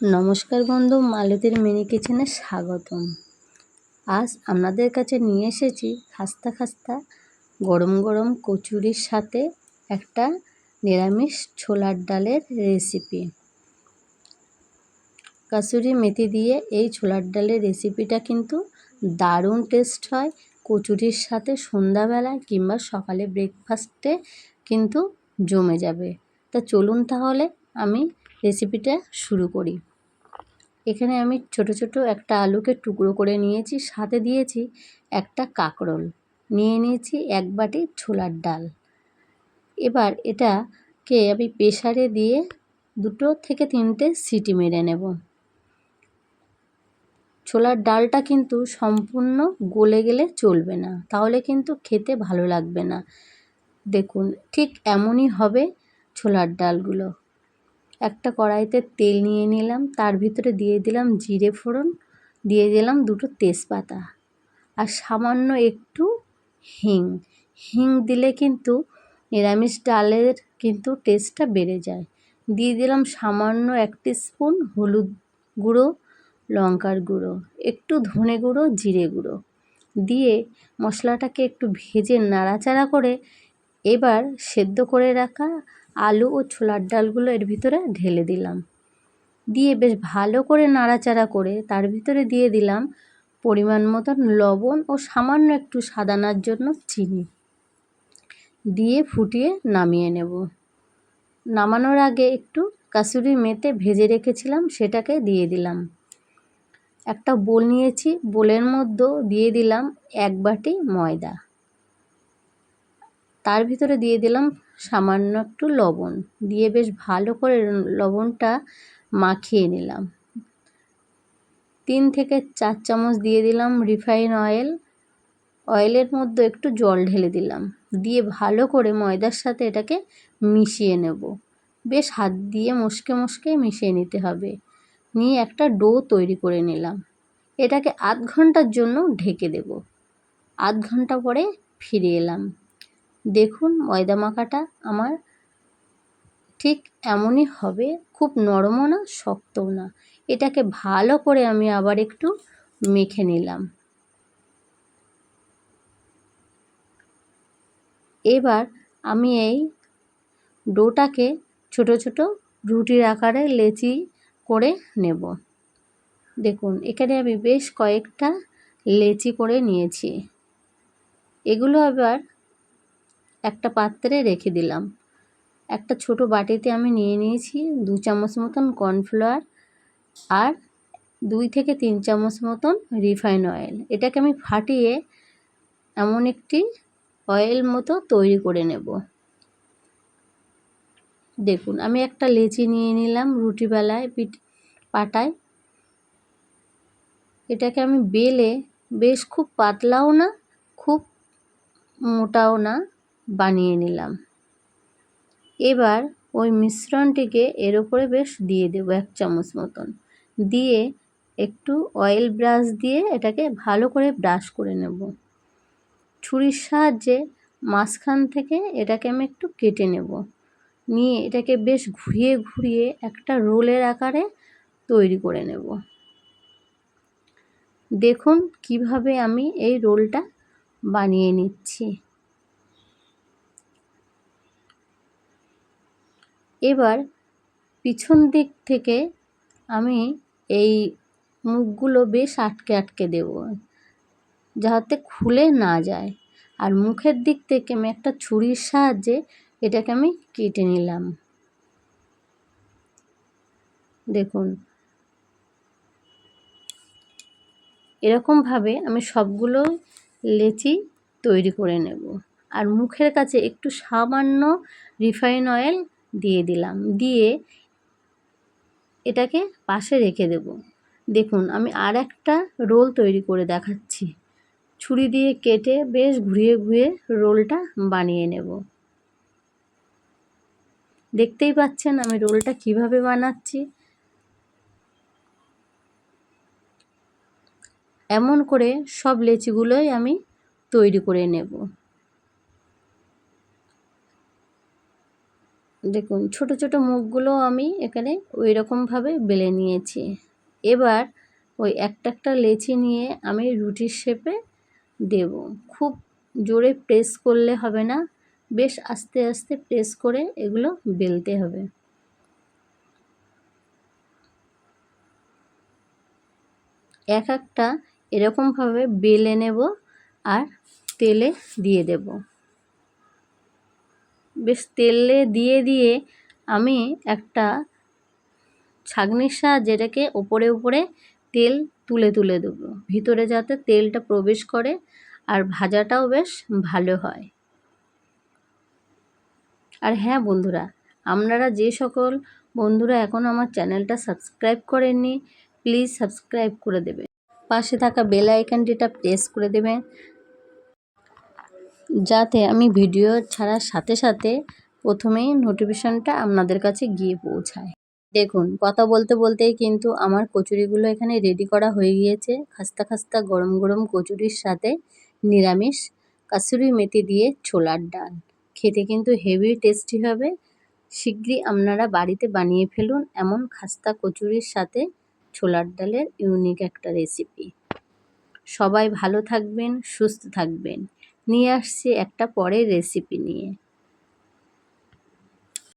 নমস্কার বন্ধু, মালতীর মিনি কিচেনে স্বাগতম। আজ আপনাদের কাছে নিয়ে এসেছি খাস্তা খাস্তা গরম গরম কচুরির সাথে একটা নিরামিষ ছোলার ডালের রেসিপি। কাসুরি মেথি দিয়ে এই ছোলার ডালের রেসিপিটা কিন্তু দারুণ টেস্ট হয়। কচুরির সাথে সন্ধ্যাবেলায় কিংবা সকালে ব্রেকফাস্টে কিন্তু জমে যাবে। তা চলুন তাহলে আমি রেসিপিটা শুরু করি। এখানে আমি ছোট ছোট একটা আলুকে টুকরো করে নিয়েছি। সাথে দিয়েছি একটা কাঁকরোল। নিয়ে নিয়েছি এক বাটি ছোলার ডাল। এবার এটাকে আমি প্রেশারে দিয়ে দুটো থেকে তিনটে সিটি মেরে নেব। ছোলার ডালটা কিন্তু সম্পূর্ণ গলে গেলে চলবে না। তাহলে কিন্তু খেতে ভালো লাগবে না। দেখুন, ঠিক এমনই হবে ছোলার ডালগুলো। একটা কড়াইতে তেল নিয়ে নিলাম, তার ভিতরে দিয়ে দিলাম জিরে ফোড়ন, দিয়ে দিলাম দুটো তেজপাতা আর সামান্য একটু হিং। হিং দিলে কিন্তু নিরামিষ ডালের কিন্তু টেস্টটা বেড়ে যায়। দিয়ে দিলাম সামান্য এক স্পুন হলুদ গুঁড়ো, লঙ্কার গুঁড়ো, একটু ধনে গুঁড়ো, জিরে গুঁড়ো। দিয়ে মশলাটাকে একটু ভেজে নাড়াচাড়া করে এবার সেদ্ধ করে রাখা আলু ও ছোলার ডালগুলো এর ভিতরে ঢেলে দিলাম। দিয়ে বেশ ভালো করে নাড়াচাড়া করে তার ভিতরে দিয়ে দিলাম পরিমাণ মতন লবণ ও সামান্য একটু সাদানার জন্য চিনি। দিয়ে ফুটিয়ে নামিয়ে নেব। নামানোর আগে একটু কাসুরি মেতে ভেজে রেখেছিলাম, সেটাকে দিয়ে দিলাম। একটা বোল নিয়েছি, বোলের মধ্যে দিয়ে দিলাম এক বাটি ময়দা। তার ভিতরে দিয়ে দিলাম সামান্য একটু লবণ দিয়ে বেশ ভালো করে লবণটা মাখিয়ে নিলাম। তিন থেকে চার চামচ দিয়ে দিলাম রিফাইন অয়েল। অয়েলের মধ্যে একটু জল ঢেলে দিলাম। দিয়ে ভালো করে ময়দার সাথে এটাকে মিশিয়ে নেব। বেশ হাত দিয়ে মশকে মশকে মিশিয়ে নিতে হবে। নিয়ে একটা ডো তৈরি করে নিলাম। এটাকে আধ ঘণ্টার জন্য ঢেকে দেব। আধ ঘণ্টা পরে ফিরে এলাম। দেখুন ময়দা মাখাটা আমার ঠিক এমনই হবে, খুব নরমও না, শক্তও না। এটাকে ভালো করে আমি আবার একটু মেখে নিলাম। এবার আমি এই ডোটাকে ছোট ছোট রুটির আকারে লেচি করে নেব। দেখুন, এখানে আমি বেশ কয়েকটা লেচি করে নিয়েছি। এগুলো আবার একটা পাত্রে রেখে দিলাম। একটা ছোট বাটিতে আমি নিয়ে নিয়েছি দু চামচ মতন কর্নফ্লাওয়ার আর দুই থেকে তিন চামচ মতন রিফাইন অয়েল। এটাকে আমি ফাটিয়ে এমন একটি অয়েল মতো তৈরি করে নেব। দেখুন, আমি একটা লেচি নিয়ে নিলাম রুটিবেলায় পিঠ, পাটায়। এটাকে আমি বেলে, বেশ খুব পাতলাও না, খুব মোটাও না। বানিয়ে নিলাম। এবার ওই মিশ্রণটিকে এর ওপরে বেশ দিয়ে দেব এক চামচ মতন। দিয়ে একটু অয়েল ব্রাশ দিয়ে এটাকে ভালো করে ব্রাশ করে নেব। ছুরির সাহায্যে মাঝখান থেকে এটাকে আমি একটু কেটে নেব। নিয়ে এটাকে বেশ ঘুরিয়ে ঘুরিয়ে একটা রোলের আকারে তৈরি করে নেব। দেখুন কীভাবে আমি এই রোলটা বানিয়ে নিচ্ছি। এবার পিছন দিক থেকে আমি এই মুখগুলো বেশ আটকে আটকে দেব, যাতে খুলে না যায়। আর মুখের দিক থেকে আমি একটা ছুরির সাহায্যে এটাকে আমি কেটে নিলাম। দেখুন। এরকমভাবে আমি সবগুলো লেচি তৈরি করে নেব। আর মুখের কাছে একটু সামান্য রিফাইন অয়েল দিয়ে দিলাম। দিয়ে এটাকে পাশে রেখে দেব। দেখুন, আমি আর একটা রোল তৈরি করে দেখাচ্ছি। ছুরি দিয়ে কেটে বেশ ঘুরিয়ে ঘুরিয়ে রোলটা বানিয়ে নেব। দেখতেই পাচ্ছেন আমি রোলটা কীভাবে বানাচ্ছি। এমন করে সব লেচিগুলোই আমি তৈরি করে নেব। দেখুন, ছোট ছোট মুখগুলো আমি এখানে ওই রকমভাবে বেলে নিয়েছি। এবার ওই একটা একটা লেচি নিয়ে আমি রুটির শেপে দেব। খুব জোরে প্রেস করলে হবে না, বেশ আস্তে আস্তে প্রেস করে এগুলো বেলতে হবে। এক একটা এরকমভাবে বেলে নেব আর তেলে দিয়ে দেব। বেশ তেলে দিয়ে দিয়ে আমি একটা ছাগনির সাহায্যে এটাকে ওপরে উপরে তেল তুলে তুলে দেবো। ভিতরে যাতে তেলটা প্রবেশ করে আর ভাজাটাও বেশ ভালো হয়। আর হ্যাঁ বন্ধুরা, আপনারা যে সকল বন্ধুরা এখন আমার চ্যানেলটা সাবস্ক্রাইব করেননি, প্লিজ সাবস্ক্রাইব করে দেবে পাশে থাকা বেল আইকনটিটা প্রেস করে দেবেন। যাতে আমি ভিডিও ছাড়ার সাথে সাথে প্রথমেই নোটিফিকেশানটা আপনাদের কাছে গিয়ে পৌঁছায়। দেখুন, কথা বলতে বলতেই কিন্তু আমার কচুরিগুলো এখানে রেডি করা হয়ে গিয়েছে। খাস্তা খাস্তা গরম গরম কচুরির সাথে নিরামিষ কাসুরি মেথি দিয়ে ছোলার ডাল। খেতে কিন্তু হেভি টেস্টি হবে। শীঘ্রই আপনারা বাড়িতে বানিয়ে ফেলুন এমন খাস্তা কচুরির সাথে ছোলার ডালের ইউনিক একটা রেসিপি সবাই ভালো থাকবেন, সুস্থ থাকবেন। নিয়ে আসছি একটা পরের রেসিপি নিয়ে।